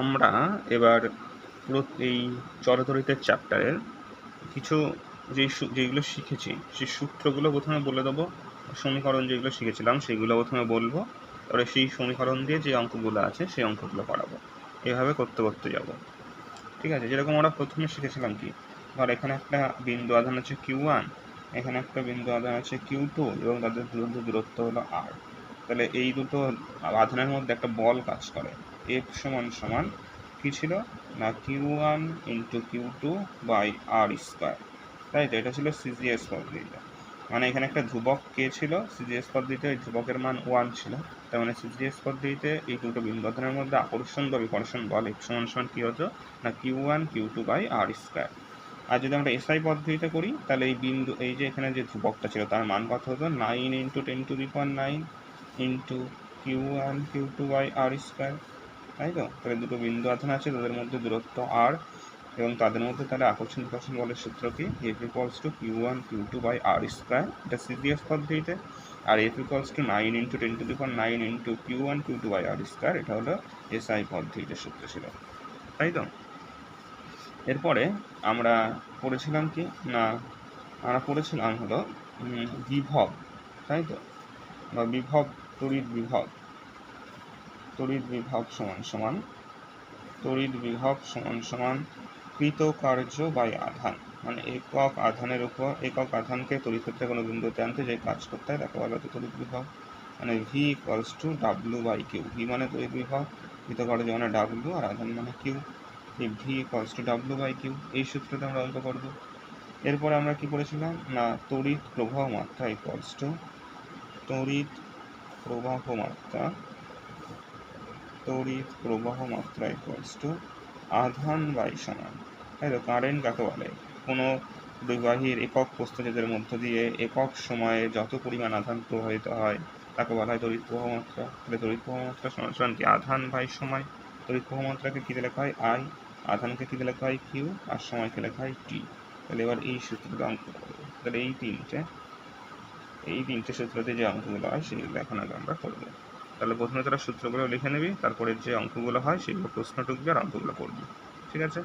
আমরা এবার এই চরতরিতের চ্যাপ্টারের কিছু যেই যেগুলো শিখেছি, সেই সূত্রগুলো প্রথমে বলে দেবো, সমীকরণ যেগুলো শিখেছিলাম সেগুলো প্রথমে বলব, তারপরে সেই সমীকরণ দিয়ে যে অঙ্কগুলো আছে সেই অঙ্কগুলো করাবো এভাবে করতে করতে যাব। ঠিক আছে? যেরকম আমরা প্রথমে শিখেছিলাম কি? ধর এখানে একটা বিন্দু আধান আছে কিউ ওয়ান এখানে একটা বিন্দু আধান আছে কিউ টু এবং তাদের দূরত্ব হলো আর তাহলে এই দুটো আধানের মধ্যে একটা বল কাজ করে। এফ সমান সমান কি ছিল? না Q one into Q two by R square তাই তো? এটা ছিল সিজিএস পদ্ধতিতে মানে এখানে একটা ধ্রুবক কে ছিল? সিজিএস পদ্ধতিতে ওই ধ্রুবকের মান ওয়ান ছিল। তার মানে সিজিএস পদ্ধতিতে এই দুটো বিন্দুধানের মধ্যে আকর্ষণ বা বিকর্ষণ বল এফ সমান সমান কী হতো? না Q one Q two by R square আর যদি আমরা এসআই পদ্ধতিতে করি, তাহলে এই বিন্দু, এই যে এখানে যে ধ্রুবকটা ছিল, তার মান কত হতো? Nine into ten to the power nine into Q one Q two by R square তাই তো? তাহলে দুটো বিন্দু আধান আছে, তাদের মধ্যে দূরত্ব আর এবং তাদের মধ্যে তাহলে আকর্ষণ বিকর্ষণ বলের সূত্র কি? F equals to Q one Q two by R square এটা সিজিএস পদ্ধতিতে। আর F equals to nine into ten to the power nine into Q one Q two by R square এটা হলো এসআই পদ্ধতিতে সূত্র ছিল। তাই তো? এরপরে আমরা পড়েছিলাম কি? না, আমরা পড়েছিলাম হলো বিভব, তাই তো? বা বিভব, তড়িৎ বিভব। তড়িৎ বিভব সমান সমান, তড়িৎ বিভব সমান সমান কৃত কার্য বাই আধান। মানে একক আধানের উপর, একক আধানকে তড়িৎ ক্ষেত্রে কোনো বিন্দুতে আনতে যে কাজ করতে হয়, তাকে বলা হচ্ছে তড়িৎ বিভব মানে V equals to W by Q V মানে তড়িৎ বিভব কৃত কার্য মানে ডাব্লু আর আধান মানে কিউ এই V equals to W by Q এই সূত্রতে আমরা অঙ্ক করব। এরপরে আমরা কি করেছিলাম না, তড়িৎ প্রবাহ মাত্রা ইকুয়ালস টু তড়িৎ প্রবাহ মাত্রা তড়িৎ প্রবাহ মাত্রা ইকুয়ালস টু আধান বাই সমান। তাই তো কারেন্ট কাকে বলে? কোনো বিবাহীর একক প্রস্থচ্ছেদের মধ্য দিয়ে একক সময়ে যত পরিমাণ আধান প্রবাহিত হয়, তাকে বলা হয় তড়িৎ প্রবাহ মাত্রা। তাহলে তড়িৎ প্রবাহ মাত্রা সমান সমান কি? আধান বাই সময়। তড়িৎ প্রবাহ মাত্রাকে কী লেখা হয় আই আধানকে কী লেখা হয় কিউ আর সময়কে লেখা হয় টি তাহলে এবার এই সূত্রটা অঙ্ক করব। তাহলে এই তিনটে এই তিনটে সূত্রতে যে অঙ্কগুলো হয়, সেগুলো এখন আগে আমরা করব। তাহলে প্রথমে তোরা সূত্রগুলো লিখে নিবি, তারপরে যে অঙ্কগুলো হয় সেগুলো প্রশ্ন টুকবি আর অঙ্কগুলো করবি। ঠিক আছে?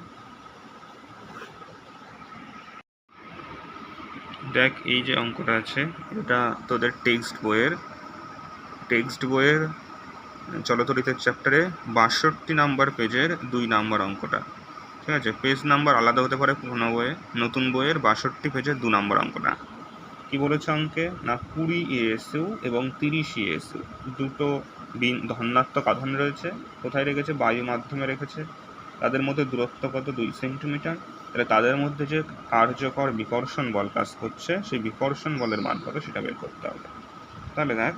দেখ, এই যে অঙ্কটা আছে, এটা তোদের টেক্সট বইয়ের। টেক্সট বইয়ের চলতরিতের চ্যাপ্টারে বাষট্টি নাম্বার পেজের দুই নাম্বার অঙ্কটা। ঠিক আছে? পেজ নাম্বার আলাদা হতে পারে পুরোনো বইয়ে, নতুন বইয়ের বাষট্টি পেজের দু নম্বর অঙ্কটা। কি বলেছে অঙ্কে? না, কুড়ি ইএসইউ এবং তিরিশ ইএসইউ দুটো বিন- ধনাত্মক আধান রয়েছে। কোথায় রেখেছে? বায়ু মাধ্যমে রেখেছে। তাদের মধ্যে দূরত্ব কত? দুই সেন্টিমিটার। তাহলে তাদের মধ্যে যে কার্যকর বিকর্ষণ বল কাজ করছে, সেই বিকর্ষণ বলের মান কত? সেটা বের করতে হবে। তাহলে দেখ,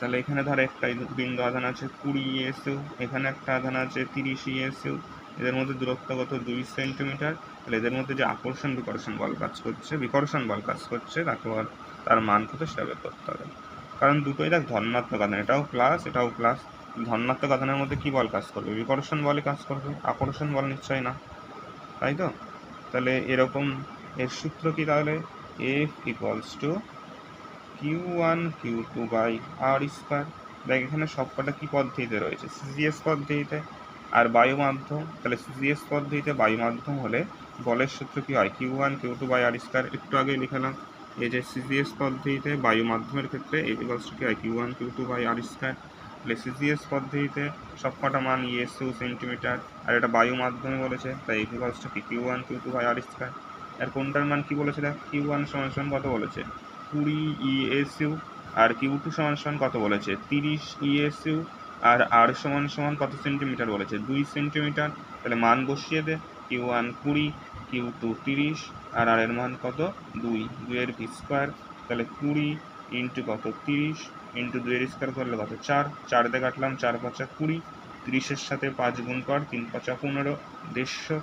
তাহলে এখানে ধর একটা বিন্দু আধান আছে, কুড়ি ইএসইউ এখানে একটা আধান আছে, তিরিশ ইএসইউ এদের মধ্যে দূরত্ব কত? দুই সেন্টিমিটার। তাহলে এদের মধ্যে যে আকর্ষণ, বিকর্ষণ বল কাজ করছে, বিকর্ষণ বল কাজ করছে, তাকে তার মান কত সেটা বের করতে হবে। কারণ দুটোই দেখ ধনাত্মক আধান, এটাও প্লাস এটাও প্লাস ধনাত্মক আধানের মধ্যে কী বল কাজ করবে? বিকর্ষণ বলে কাজ করবে, আকর্ষণ বল নিশ্চয়ই না। তাই তো? তাহলে এরকম এর সূত্র কি তাহলে? F equals to Q one Q two by R square দেখ, এখানে সবকটা কী পদ্ধতিতে রয়েছে? সিজিএস পদ্ধতিতে আর বায়ু মাধ্যম তাহলে সিজিএস পদ্ধতিতে বায়ু মাধ্যম হলে বলের সূত্র কি হয়? Q one Q two by R square একটু আগে লিখালাম এই যে সিজিএস পদ্ধতিতে বায়ু মাধ্যমের ক্ষেত্রে এই ইকুয়ালস টু কি হয়? Q one Q two by R square তাহলে সিজিএস পদ্ধতিতে সবকটা মান ইএসইউ সেন্টিমিটার আর এটা বায়ু মাধ্যমে বলেছে, তাই এই ইকুয়ালস টু কি? Q one Q two by R square আর কোনটার মান কি বলেছে দেখ? কিউ ওয়ান সমান সমান কত বলেছে? কুড়ি ইএসইউ আর কিউ টু সমান সমান কত বলেছে? তিরিশ ইএসইউ আর আর সমান সমান কত সেন্টিমিটার বলেছে? দুই সেন্টিমিটার তাহলে মান বসিয়ে দে। কিউ ওয়ান কুড়ি, কিউ টু তিরিশ, আর আর এর মান কত? দুই। দুইয়ের স্কোয়ার? তাহলে কুড়ি ইন্টু কত? তিরিশ ইন্টু দুইয়ের স্কোয়ার করলে কত? চার। চার দিয়ে কাটলাম, চার পাঁচা কুড়ি। তিরিশের সাথে পাঁচ গুণ কর, তিন পাঁচা পনেরো, দেড়শো।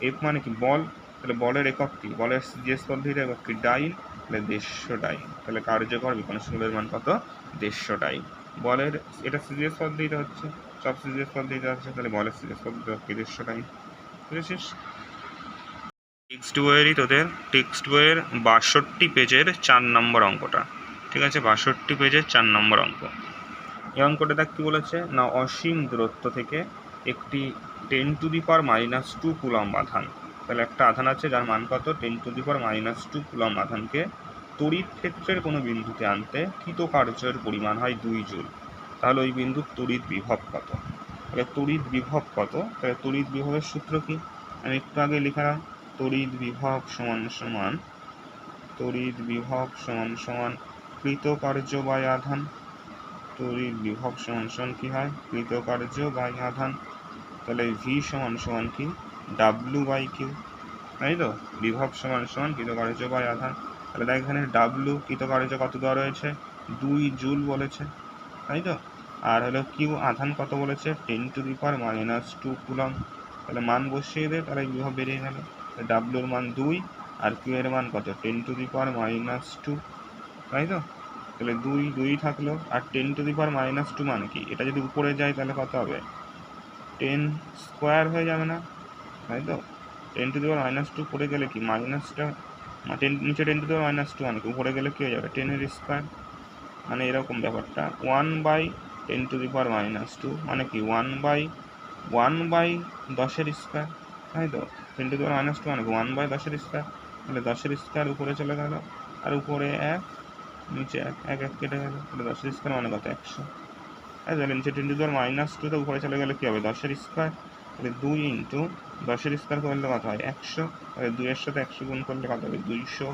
এফ মানে কি? বল। তাহলে বলের একক কি? বলের জিএস পদ্ধতির একক কি? ডাইন। তাহলে দেড়শো ডাইন। তাহলে কার্যকর বিকর্ষণের মান কত? দেড়শো ডাইন। বলের, এটা সিজিএস পদ্ধতিটা হচ্ছে? সব সিজিএস পদ্ধতিটা হচ্ছে, তাহলে বলের সিজিএস পদ্ধতি হচ্ছে, দেড়শো ডাইন। বুঝেছিস টেক্সট বইয়েরই তোদের টেক্সট বইয়ের বাষট্টি পেজের চার নম্বর অঙ্কটা, ঠিক আছে? বাষট্টি পেজের চার নম্বর অঙ্ক। এই অঙ্কটা দেখ কী বলেছে? না, অসীম দূরত্ব থেকে একটি ten to the power minus two coulomb আধান। তাহলে একটা আধান আছে, যার মান কত? Ten to the power minus two coulomb আধানকে তড়িৎ ক্ষেত্রের কোনো বিন্দুতে আনতে কৃতকার্যের পরিমাণ হয় দুই জুল। তাহলে ওই বিন্দুর তড়িৎ বিভব কত? তাহলে তড়িৎ বিভব কত? তাহলে তড়িৎ বিভবের সূত্র কি? আমি একটু আগে লিখালাম তড়িৎ বিভব সমান সমান, তড়িৎ বিভব সমান সমান কৃতকার্য বাই আধান। তড়িৎ বিভব সমান সমান কি হয়? কৃতকার্য বাই আধান। তাহলে ভি সমান সমান কি? ডাব্লু বাই কিউ তাই তো? বিভব সমান সমান কৃতকার্য বাই আধান। তাহলে দেখ এখানে ডাব্লু কৃতকার্য কত দেওয়া রয়েছে? দুই জুল বলেছে। তাই তো? আর হলো কিউ আধান কত বলেছে? Ten to the power minus two coulomb তাহলে মান বসিয়ে দে, তাহলে বিভব বেরিয়ে গেল। ডাব্লুর মান দুই, আর কিউ এর মান কত? Ten to the power minus two তাই তো? তাহলে দুই দুই থাকল, আর ten to the power minus two মানে কি? এটা যদি উপরে যায়, তাহলে কত হবে? টেন স্কোয়ার হয়ে যাবে না। তাই তো? Ten to the power minus two পড়ে গেলে কি? মাইনাসটা টেন নিচে ten to the power minus two মানে কি? উপরে গেলে কী হয়ে যাবে? টেনের স্কোয়ার মানে এরকম ব্যাপারটা। One by ten to the power minus two মানে কি ওয়ান বাই ওয়ান বাই দশের স্কোয়ার তাই তো? Ten to the power minus two মানে কি ওয়ান বাই দশের স্কোয়ার তাহলে দশের স্কোয়ার উপরে চলে গেল, আর উপরে এক, নিচে এক এক এক কেটে গেল, তাহলে দশের স্কোয়ার মানে কত, একশো। আর তাহলে নিচে ten to the power minus টুতে উপরে চলে গেলে কী হবে, দশের স্কোয়ার তাহলে দুই ইন্টু দশের স্কোয়ার করলে কত হয়, একশো, তাহলে দুইয়ের সাথে একশো গুণ করলে কত হবে, দুইশো।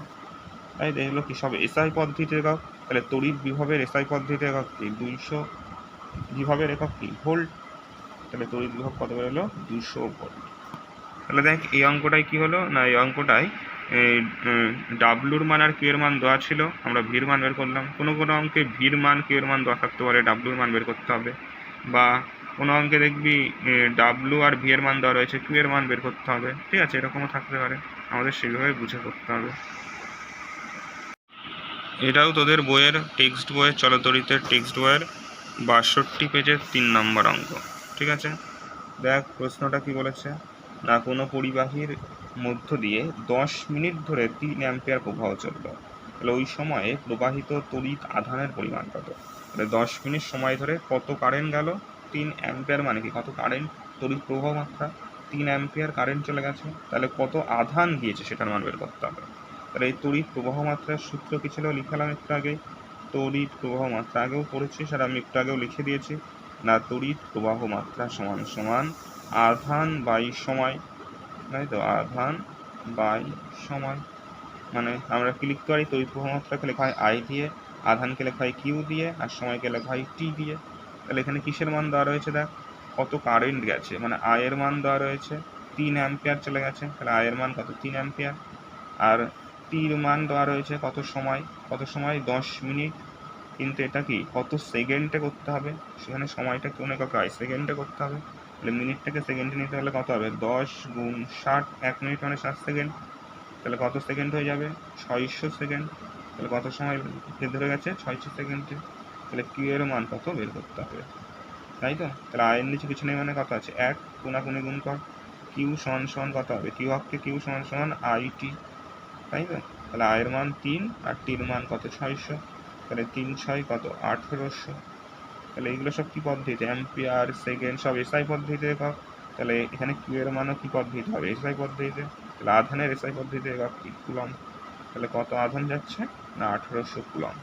তাই তো, এগুলো কি সব এসআই পদ্ধতিতে একক তাহলে তড়িৎ বিভবের এসআই পদ্ধতিতে একক কি দুইশো বিভবের একক কি? ভোল্ট। তাহলে তড়িৎ বিভব কত বেরোলো? দুশো ভোল্ট। তাহলে দেখ, এই অঙ্কটাই কি হলো? না, এই অঙ্কটাই ডাব্লুর মান আর কিউ এর মান দেওয়া ছিল। আমরা ভির মান বের করলাম। কোনো কোনো অঙ্কে ভির মান কিউ এর মান দেওয়া থাকতে পারে, ডাব্লুর মান বের করতে হবে। বা কোনো অঙ্কে দেখবি ডাব্লু আর ভি এর মান দেওয়া রয়েছে কিউ এর মান বের করতে হবে। ঠিক আছে, এরকমও থাকতে পারে। আমাদের সেইভাবে বুঝে করতে হবে। এটাও তোদের বইয়ের টেক্সট বইয়ের, চলতরিতের টেক্সট বইয়ের। বাষট্টি পেজের তিন নম্বর অঙ্ক, ঠিক আছে? দেখ, প্রশ্নটা কি বলেছে? না, কোনো পরিবাহীর মধ্য দিয়ে দশ মিনিট ধরে তিন অ্যাম্পিয়ার প্রবাহ চলল। তাহলে ওই সময়ে প্রবাহিত তড়িৎ আধানের পরিমাণ কত? তাহলে দশ মিনিট সময় ধরে কত কারেন্ট গেল? তিন অ্যাম্পিয়ার মানে কি? কত কারেন্ট? তড়িৎ প্রবাহ মাত্রা। তিন অ্যাম্পিয়ার কারেন্ট চলে গেছে। তাহলে কত আধান গিয়েছে সেটার মান বের করতে হবে। তাহলে এই তড়িৎ প্রবাহ মাত্রার সূত্র কি ছিল? লিখালাম একটু আগে। তড়িৎ প্রবাহ মাত্রা আগেও পড়েছি, সেটা আমি একটু আগেও লিখে দিয়েছি। না, তড়িৎ প্রবাহ মাত্রা সমান সমান আধান বাই সময়। তাই তো? আধান বাই সময়। মানে আমরা কি লিখতে পারি? তড়িৎ প্রবাহ মাত্রাকে লেখা হয় আই দিয়ে, আধানকে লেখা হয় কিউ দিয়ে, আর সময়কে লেখা হয় টি দিয়ে। তাহলে এখানে কিসের মান দেওয়া রয়েছে দেখ? কত কারেন্ট গেছে? মানে আয়ের মান দেওয়া রয়েছে, তিন অ্যাম্পিয়ার চলে গেছে। তাহলে আয়ের মান কত? তিন অ্যাম্পিয়ার আর টির মান দেওয়া রয়েছে, কত সময় কত সময়, দশ মিনিট? কিন্তু এটা কি, কত সেকেন্ডে করতে হবে? সেখানে সময়টা কোন একক হয় সেকেন্ডে করতে হবে। তাহলে মিনিটটাকে সেকেন্ডে নিতে হলে কত হবে? দশ গুণ ষাট, এক মিনিট মানে ষাট সেকেন্ড। তাহলে কত সেকেন্ড হয়ে যাবে? ছয়শো সেকেন্ড। তাহলে কত সময় ধরে গেছে? ছয়শো সেকেন্ডে। তাহলে কিউ এর মান কত? বের করতে হবে। তাই তো? তাহলে আয়ের নিচে কিছু নেই মানে কত আছে? এক কোনাকুনি গুণ কর। কিউ সমান সমান কত হবে? কিউ অক্ষে কিউ সমান সমান আই টি তাই তো তাহলে আয়ের মান তিন, আর টির মান কত? ছয়শো। তাহলে তিন, ছয় কত? আঠেরোশো। তাহলে এগুলো সব কী পদ্ধতিতে? অ্যাম্পিয়ার সেকেন্ড সব এসআই পদ্ধতিতে একক। তাহলে এখানে কিউ এর মানও কী পদ্ধতিতে হবে? এসআই পদ্ধতিতে। তাহলে আধানের এসআই পদ্ধতিতে একক কি? কুলম তাহলে কত আধান যাচ্ছে? না, আঠেরোশো কুলম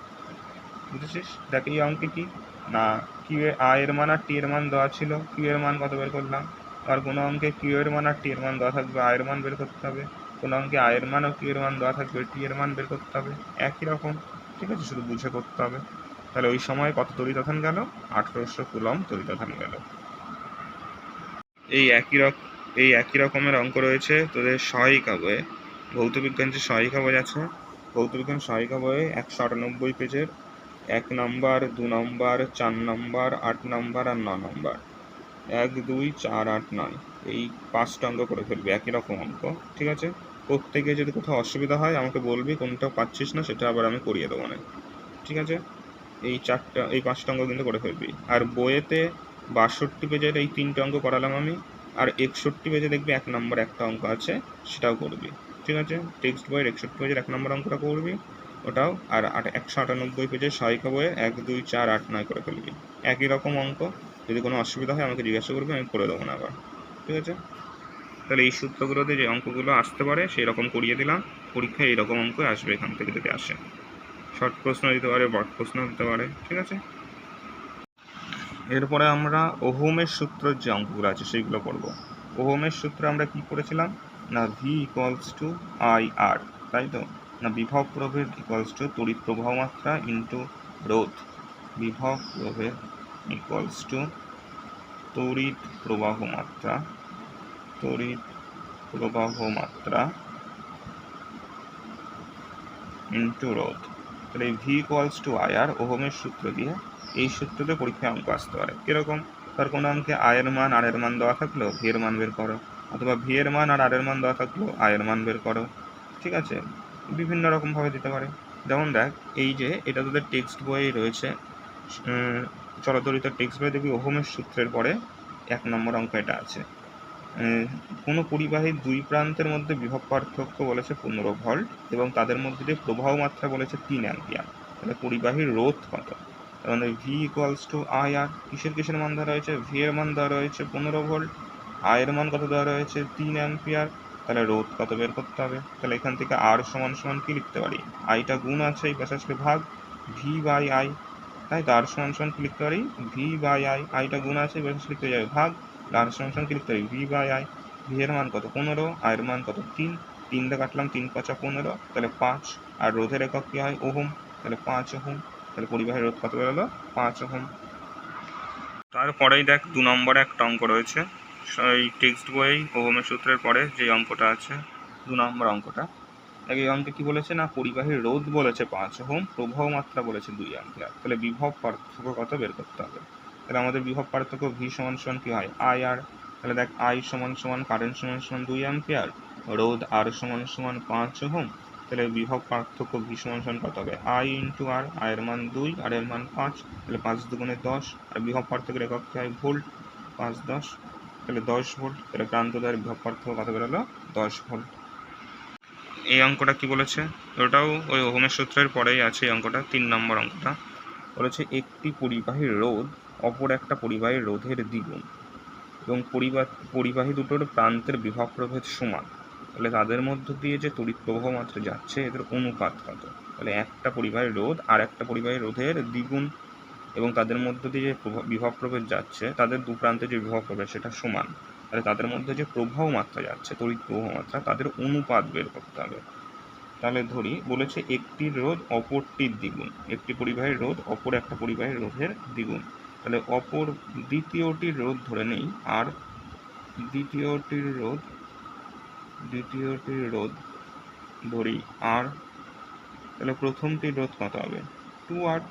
বুঝেছিস? দেখ, এই অঙ্কে কি? না কিউ আ এর মান আর টি এর মান দেওয়া ছিল। কিউ এর মান কত বের করলাম? আর কোনো অঙ্কে কিউ এর মান আর টি এর মান দেওয়া থাকবে? আয়ের মান বের করতে হবে। কোনো অঙ্কে আয়ের মান ও কিউ এর মান দেওয়া থাকবে, টি এর মান বের করতে হবে একই রকম, ঠিক আছে? শুধু বুঝে করতে হবে। তাহলে ওই সময় কত তরিতাথান গেল? আঠেরোশো কুলম তরিতাথান গেল। এই একই রকম এই একই রকমের অঙ্ক রয়েছে। তোদের সহায়িকা বইয়ে ভৌতবিজ্ঞান যে সহায়িকা বই আছে ভৌতবিজ্ঞান সহায়িকা বইয়ে একশো আটানব্বই পেজের এক নম্বর, দু নম্বর, চার নাম্বার, আট নাম্বার আর ন নম্বর। এক, দুই, চার, আট, নয়। এই পাঁচটা অঙ্ক করে ফেলবি, একই রকম অঙ্ক, ঠিক আছে? প্রত্যেকে যদি কোথাও অসুবিধা হয়, আমাকে বলবি কোনটা পাচ্ছিস না, সেটা আবার আমি করিয়ে দেবো না ঠিক আছে? এই চারটা, এই পাঁচটা অঙ্ক কিন্তু করে ফেলবি। আর বইয়েতে বাষট্টি পেজের এই তিনটে অঙ্ক করালাম আমি, আর একষট্টি পেজে দেখবি এক নম্বর একটা অঙ্ক আছে, সেটাও করবি, ঠিক আছে? টেক্সট বইয়ের একষট্টি পেজের এক নম্বর অঙ্কটা করবি, ওটাও, আর একশো আটানব্বই পেজের সহায়িকা বইয়ের এক, দুই, চার, আট, নয় করে ফেলবি। একই রকম অঙ্ক, যদি কোনো অসুবিধা হয় আমাকে জিজ্ঞাসা করবি, আমি করে দেবো না আবার। ঠিক আছে? তাহলে এই সূত্রগুলোতে যে অঙ্কগুলো আসতে পারে সেই রকম করিয়ে দিলাম। পরীক্ষায় এইরকম অঙ্ক আসবে এখান থেকে যদি আসে। শর্ট প্রশ্ন দিতে পারে বট প্রশ্ন দিতে পারে, ঠিক আছে? এরপরে আমরা ওহোমের সূত্রের যে অঙ্কগুলো আছে, সেইগুলো করব ওহমের সূত্রে আমরা কি করেছিলাম? না V equals to I R তাই তো? না, বিভব প্রভেদ ইকুয়ালস টু তড়িৎ প্রবাহ মাত্রা ইন্টু রোধ। বিভব প্রভেদ ইকুয়ালস টু তড়িৎ প্রবাহ মাত্রা তড়িৎ প্রবাহ মাত্রা ইন্টু রোধ তাহলে V equals to I R ওহমের সূত্র দিয়ে এই সূত্রতে পরীক্ষায় অঙ্ক আসতে পারে। কীরকম? তার কোনো অঙ্কে আয়ের মান আর এর মান দেওয়া থাকল ভি এর মান বের করো। অথবা ভি এর মান আর আর এর মান দেওয়া থাকল আয়ের মান বের করো। ঠিক আছে? বিভিন্ন রকমভাবে দিতে পারে। যেমন দেখ, এই যে এটা তোদের টেক্সট বইয়ে রয়েছে চলতরিত টেক্সট বই দেখবি ওহমের সূত্রের পরে এক নম্বর অঙ্ক এটা আছে। কোনো পরিবাহীর দুই প্রান্তের মধ্যে বিভব পার্থক্য বলেছে পনেরো ভল্ট এবং তাদের মধ্যে দিয়ে প্রবাহ মাত্রা বলেছে তিন অ্যাম্পিয়ার। তাহলে পরিবাহীর রোধ কত? মানে V equals to I R কিসের কিসের মান দেওয়া রয়েছে? ভি এর মান দেওয়া রয়েছে পনেরো ভোল্ট। আই এর মান কত দেওয়া রয়েছে? তিন অ্যাম্পিয়ার। তাহলে রোধ কত বের করতে হবে? তাহলে এখান থেকে আর সমান সমান কি লিখতে পারি? আইটা গুণ আছে, এই পাশে আসলে ভাগ। ভি বাই আই তাই আর সমান সমান কি লিখতে পারি ভি বাই আই আইটা গুণ আছে এই পাশে লিখতে যাবে ভাগ আর সমান সমান কি লিখতে পারি ভি বাই আই ভি এর মান কত পনেরো আয়ের মান কত তিন তিন দিয়ে কাটলাম তিন পাঁচা পনেরো, তাহলে পাঁচ, আর রোধের একক কি হয় ওহম, তাহলে পাঁচ ওহম, তাহলে পরিবাহের রোধ কত বেরোলো? পাঁচ ওহম। তারপরেই দেখ, দু নম্বরে একটা অঙ্ক রয়েছে এই টেক্সট বই ওহমের সূত্রের পরে যে অঙ্কটা আছে, দু নম্বর অঙ্কটা। এই অঙ্কে কি বলেছে? না, পরিবাহীর রোধ বলেছে পাঁচ ওহম, প্রবাহ মাত্রা বলেছে দুই অ্যাম্পিয়ার। তাহলে বিভব পার্থক্য কত বের করতে হবে? তাহলে আমাদের বিভব পার্থক্য ভি সমান সমান কি হয়? আই আর তাহলে দেখ আই সমান সমান কারেন্ট সমান সমান দুই অ্যাম্পিয়ার, রোধ আর সমান সমান পাঁচ ওহম। তাহলে বিভব পার্থক্য ভি সমান সমান কত হবে? আই ইন্টু আর আয়ের মান দুই আর এর মান পাঁচ। তাহলে পাঁচ দুগুণে দশ, আর বিভব পার্থক্যের একক কি হয়? ভোল্ট, পাঁচ দশ। তাহলে দশ ভোল্ট, তাহলে প্রান্ত দ্বয়ের বিভব পার্থক্য কত বেরোলো? দশ ভোল্ট। এই অঙ্কটা কি বলেছে? ওটাও ওই ওহমের সূত্রের পরেই আছে এই অঙ্কটা, তিন নম্বর অঙ্কটা। বলেছে, একটি পরিবাহী রোধ অপর একটা পরিবাহীর রোধের দ্বিগুণ এবং পরিবাহ পরিবাহী দুটোর প্রান্তের বিভব প্রভেদ সমান। তাহলে তাদের মধ্য দিয়ে যে তড়িৎ প্রবাহ মাত্র যাচ্ছে, এদের অনুপাত কত? তাহলে একটা পরিবাহীর রোধ আর একটা পরিবাহীর রোধের দ্বিগুণ এবং তাদের মধ্য দিয়ে যে বিভব প্রভেদ যাচ্ছে, তাদের দু প্রান্তে যে বিভব প্রভেদ সেটা সমান। তাহলে তাদের মধ্যে যে প্রবাহ মাত্রা যাচ্ছে, তড়িৎ প্রবাহ মাত্রা, তাদের অনুপাত বের করতে হবে। তাহলে ধরি, বলেছে একটি রোধ অপরটির দ্বিগুণ, একটি পরিবাহীর রোধ, অপর একটা পরিবাহীর রোধের দ্বিগুণ। তাহলে অপর দ্বিতীয়টির রোধ ধরে নেই, আর দ্বিতীয়টির রোধ দ্বিতীয়টির রোধ ধরি, আর তাহলে প্রথমটির রোধ কত হবে? Two R.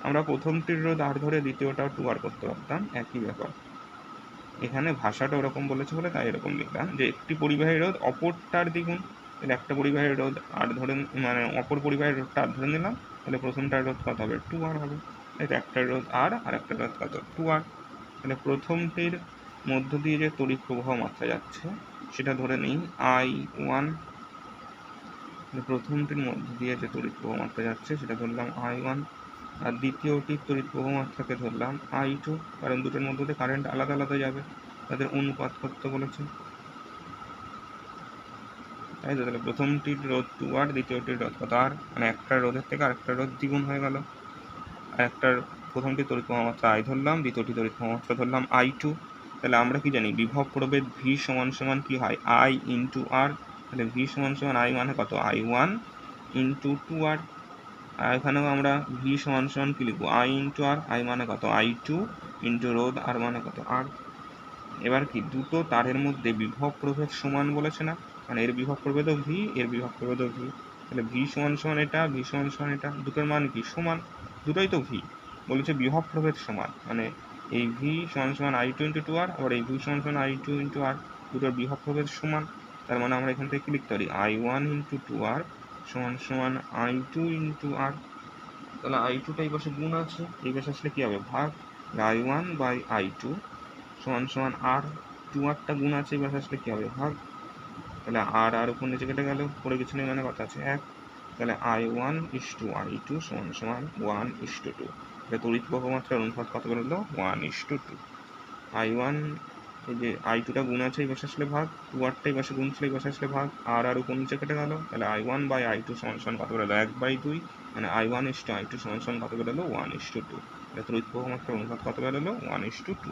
আমরা প্রথমটির রোধ আর ধরে দ্বিতীয়টাও টু আর করতে পারতাম, একই ব্যাপার। এখানে ভাষাটা ওরকম বলেছে বলে তাই এরকম লিখলাম, যে একটি পরিবাহী রোধ অপরটার দ্বিগুণ। তাহলে একটা পরিবাহী রোধ আর ধরে মানে অপর পরিবাহী রোধটা আর ধরে নিলাম, তাহলে প্রথমটার রোধ কত হবে? টু আর হবে। তাই একটা রোধ আর আর একটা রোধ কত? টু আর তাহলে প্রথমটির মধ্য দিয়ে যে তড়িৎ প্রবাহ মাত্রা যাচ্ছে, সেটা ধরে নিই আই ওয়ান প্রথমটির মধ্য দিয়ে যে তড়িৎ প্রবাহ মাত্রা যাচ্ছে, সেটা ধরলাম আই ওয়ান আর দ্বিতীয়টির তড়িৎ প্রবাহ মাত্রাকে ধরলাম আই টু কারণ দুটোর মধ্যে দিয়ে কারেন্ট আলাদা আলাদা যাবে, তাদের অনুপাত করতে বলেছে? তাই তো, তাহলে প্রথমটির রোধ টু আর দ্বিতীয়টির রোধ কত আর মানে একটা রোধের থেকে আরেকটা রোধ দ্বিগুণ হয়ে গেল। আর একটার প্রথমটি তড়িৎ প্রবাহ মাত্রা আই ধরলাম, দ্বিতীয়টি তড়িৎ প্রবাহ মাত্রা ধরলাম আই টু তাহলে আমরা কি জানি? বিভব প্রভেদ ভি সমান সমান কি হয়? আই ইন্টু আর তাহলে ভি সমান সমান আই মানে কত? I one into two R আর এখানেও আমরা ভি সমান সমান কি লিখব? আই ইন্টু আর, আই মানে কত? আই টু ইন্টু রোধ আর মানে কত? আর। এবার কি? দুটো তারের মধ্যে বিভব প্রভেদ সমান বলেছে না? মানে এর বিভব প্রভেদও ভি, এর বিভব প্রভেদও ভি। তাহলে ভি সমান সমান এটা, ভি সমান সমান এটা, দুটোর মান কি? সমান। দুটোই তো ভি। বলেছে বিভব প্রভেদ সমান। মানে এই ভি সমান সমান I two into two R, আবার এই ভি সমান সমান আই টু ইন্টু আর, দুটোর বিভব প্রভেদ সমান। তার মানে আমরা এখান থেকে কি লিখতে পারি? I one into two R সমান সমান আই টু ইন্টু আর তাহলে আই টুটা এই পাশে গুণ আছে, এই পাশে আসলে কি হবে? ভাগ I one by I two সমান সমান আর টু আরটা গুণ আছে, এই পাশে আসলে কি হবে? ভাগ, তাহলে আর আর উপর নিচে কেটে গেল পরে কিছু নেই মানে কথা আছে এক, তাহলে I one is to I two সমান সমান ওয়ান ইস টু টু এটা তড়িৎ প্রবাহ মাত্রার অনুপাত কত বেরোলো one is to two I one এই যে আই টুটা গুণ আছে এই পাশে আসলে ভাগ টু আরটা এই পাশে গুণ ছিল এই পাশে আসলে ভাগ আর আর উপর নিচে কেটে গেল, তাহলে I one by I two সমান সমান কত বেরোলো এক বাই দুই মানে I one is to I two সমান সমান কত বেরোলো ওয়ান ইস টু টু এটা তড়িৎ প্রবাহ মাত্রার অনুপাত কত বেরোলো ওয়ান ইস টু টু